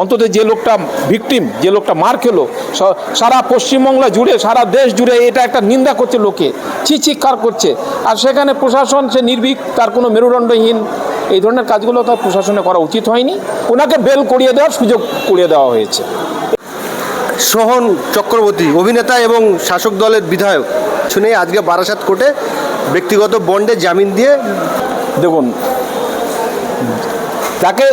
অন্তত যে লোকটা ভিকটিম যে লোকটা মার খেলো সারা পশ্চিমবাংলা জুড়ে সারা দেশ জুড়ে এটা একটা নিন্দা করছে লোকে চিচিৎকার করছে। আর সেখানে প্রশাসন সে নির্ভীক তার কোনো মেরুদণ্ডহীন এই ধরনের কাজগুলো তার প্রশাসনে করা উচিত হয়নি। ওনাকে বেল করিয়ে দেওয়ার সুযোগ করিয়ে দেওয়া হয়েছে। সোহন চক্রবর্তী অভিনেতা এবং শাসক দলের বিধায়ক শুনে আজকে বারাসাত কোর্টে ব্যক্তিগত বন্ডে জামিন দিয়ে দেখুন তাকে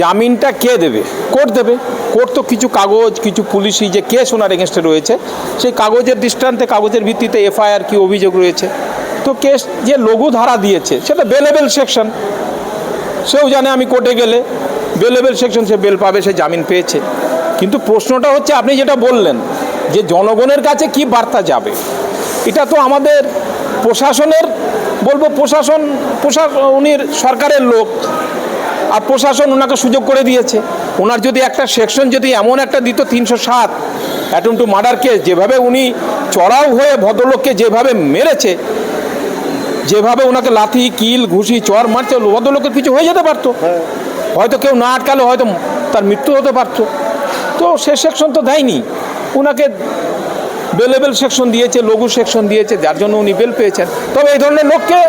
জামিনটা কে দেবে? কোর্ট দেবে। কোর্ট তো কিছু কাগজ, কিছু পুলিশি যে কেস ওনার এগেনস্টে রয়েছে, সেই কাগজের দৃষ্টান্তে, কাগজের ভিত্তিতে এফআইআর কি অভিযোগ রয়েছে? তো কেস যে লঘু ধারা দিয়েছে, সেটা বেলেবেল সেকশন সেও জানে আমি কোর্টে গেলে বেলেবেল সেকশন সে বেল পাবে, সে জামিন পেয়েছে। কিন্তু প্রশ্নটা হচ্ছে, আপনি যেটা বললেন, যে জনগণের কাছে কি বার্তা যাবে? এটা তো আমাদের প্রশাসনের, বলব প্রশাসন প্রশাসন উনি সরকারের লোক। আর প্রশাসন ওনাকে সুযোগ করে দিয়েছে। ওনার যদি একটা সেকশন যদি এমন একটা দিত তিনশো সাত অ্যাটম টু মার্ডার কেস যেভাবে উনি চড়াও হয়ে ভদ্রলোককে যেভাবে মেরেছে যেভাবে ওনাকে লাথি কিল ঘুষি চর মারছে ভদ্রলোকের কিছু হয়ে যেতে পারতো। হয়তো কেউ না আটকালে হয়তো তার মৃত্যু হতে পারতো। তো সে সেকশন তো দেয়নি। ওনাকে বেলেবেল সেকশন দিয়েছে লঘু সেকশন দিয়েছে যার জন্য উনি বেল পেয়েছেন। তবে এই ধরনের লোককে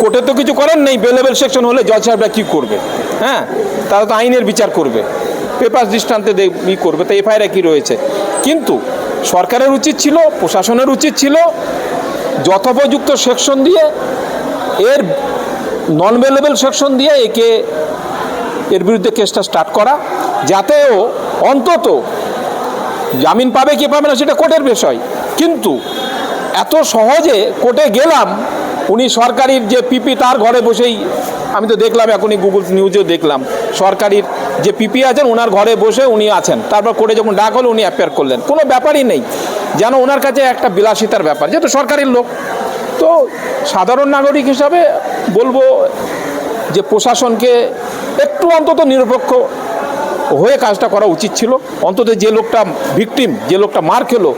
কোর্টে তো কিছু করেন নেই বেলেবেল সেকশন হলে জজ সাহেবরা কী করবে? হ্যাঁ? তারা তো আইনের বিচার করবে। পেপার দৃষ্টান্তে ই করবে, তো এফআইআর কী রয়েছে? কিন্তু সরকারের উচিত ছিল, প্রশাসনের উচিত ছিল, যথোপযুক্ত সেকশন দিয়ে, এর নন বেলেবেল সেকশন দিয়ে একে, এর বিরুদ্ধে কেসটা স্টার্ট করা, যাতে ও অন্তত জামিন পাবে কি পাবে না সেটা কোর্টের বিষয়। কিন্তু এত সহজে কোর্টে গেলাম উনি সরকারির যে পিপি তার ঘরে বসেই, আমি তো দেখলাম, এখনই গুগল নিউজেও দেখলাম, সরকারির যে পিপি আছেন ওনার ঘরে বসে উনি আছেন। তারপর কোর্টে যখন ডাক হলো, উনি অ্যাপেয়ার করলেন। কোনো ব্যাপারই নেই। যেন ওনার কাছে একটা বিলাসিতার ব্যাপার, যেহেতু সরকারের লোক। তো সাধারণ নাগরিক হিসাবে বলব যে প্রশাসনকে একটু অন্তত নিরপেক্ষ হয়ে কাজটা করা উচিত ছিল। অন্তত যে লোকটা ভিকটিম যে লোকটা মার খেলো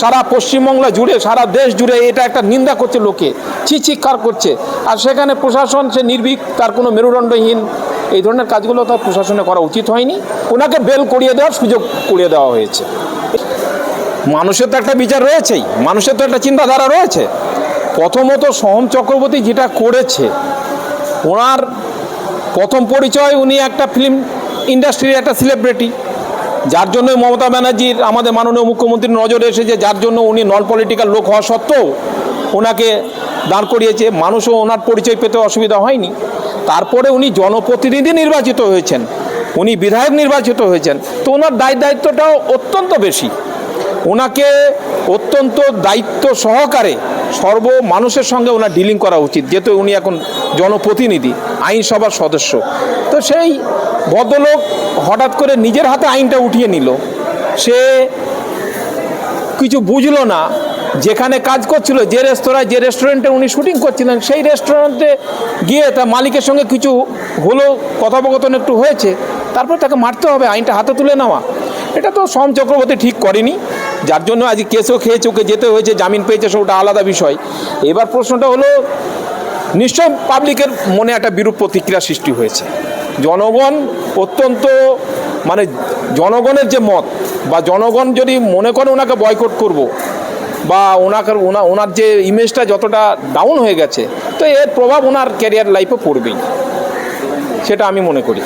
সারা পশ্চিমবাংলা জুড়ে, সারা দেশ জুড়ে এটা একটা নিন্দা করছে লোকে চিচিৎকার করছে। আর সেখানে প্রশাসন, সে নির্ভীক, তার কোনো মেরুদণ্ডহীন, এই ধরনের কাজগুলো তার প্রশাসনে করা উচিত হয়নি। ওনাকে বেল করিয়ে দেওয়ার সুযোগ করিয়ে দেওয়া হয়েছে। মানুষের তো একটা বিচার রয়েছেই, মানুষের তো একটা চিন্তাধারা রয়েছে। প্রথমত সোহম চক্রবর্তী যেটা করেছে, ওনার প্রথম পরিচয় উনি একটা ফিল্ম ইন্ডাস্ট্রির একটা সেলিব্রিটি যার জন্য মমতা ব্যানার্জির আমাদের মাননীয় মুখ্যমন্ত্রীর নজরে এসেছে, যার জন্য উনি নন পলিটিক্যাল লোক হওয়া সত্ত্বেও ওনাকে দাঁড় করিয়েছে। মানুষও ওনার পরিচয় পেতে অসুবিধা হয়নি। তারপরে উনি জনপ্রতিনিধি নির্বাচিত হয়েছেন। উনি বিধায়ক নির্বাচিত হয়েছেন। তো ওনার দায় দায়িত্বটাও অত্যন্ত বেশি। ওনাকে অত্যন্ত দায়িত্ব সহকারে সর্ব মানুষের সঙ্গে ওনার ডিলিং করা উচিত, যেহেতু উনি এখন জনপ্রতিনিধি, আইনসভার সদস্য। তো সেই ভদ্রলোক হঠাৎ করে নিজের হাতে আইনটা উঠিয়ে নিল। সে কিছু বুঝলো না, যেখানে কাজ করছিল, যে রেস্তোরাঁয়, যে রেস্টুরেন্টে উনি শুটিং করছিলেন, সেই রেস্টুরেন্টে গিয়ে তার মালিকের সঙ্গে কিছু হলো, কথোপকথন একটু হয়েছে, তারপর তাকে মারতে হবে, আইনটা হাতে তুলে নেওয়া। এটা তো সোম চক্রবর্তী ঠিক করেনি, যার জন্য আজ কেসও খেয়েছে, ওকে যেতে হয়েছে, জামিন পেয়েছে, সেটা আলাদা বিষয়। এবার প্রশ্নটা হলো নিশ্চয় পাবলিকের মনে একটা বিরূপ প্রতিক্রিয়া সৃষ্টি হয়েছে। জনগণ অত্যন্ত মানে জনগণের যে মত, বা জনগণ যদি মনে করে ওনাকে বয়কট করব, বা ওনাকে, ওনা, ওনার যে ইমেজটা যতটা ডাউন হয়ে গেছে, তো এর প্রভাব ওনার ক্যারিয়ার লাইফে পড়বেই। সেটা আমি মনে করি।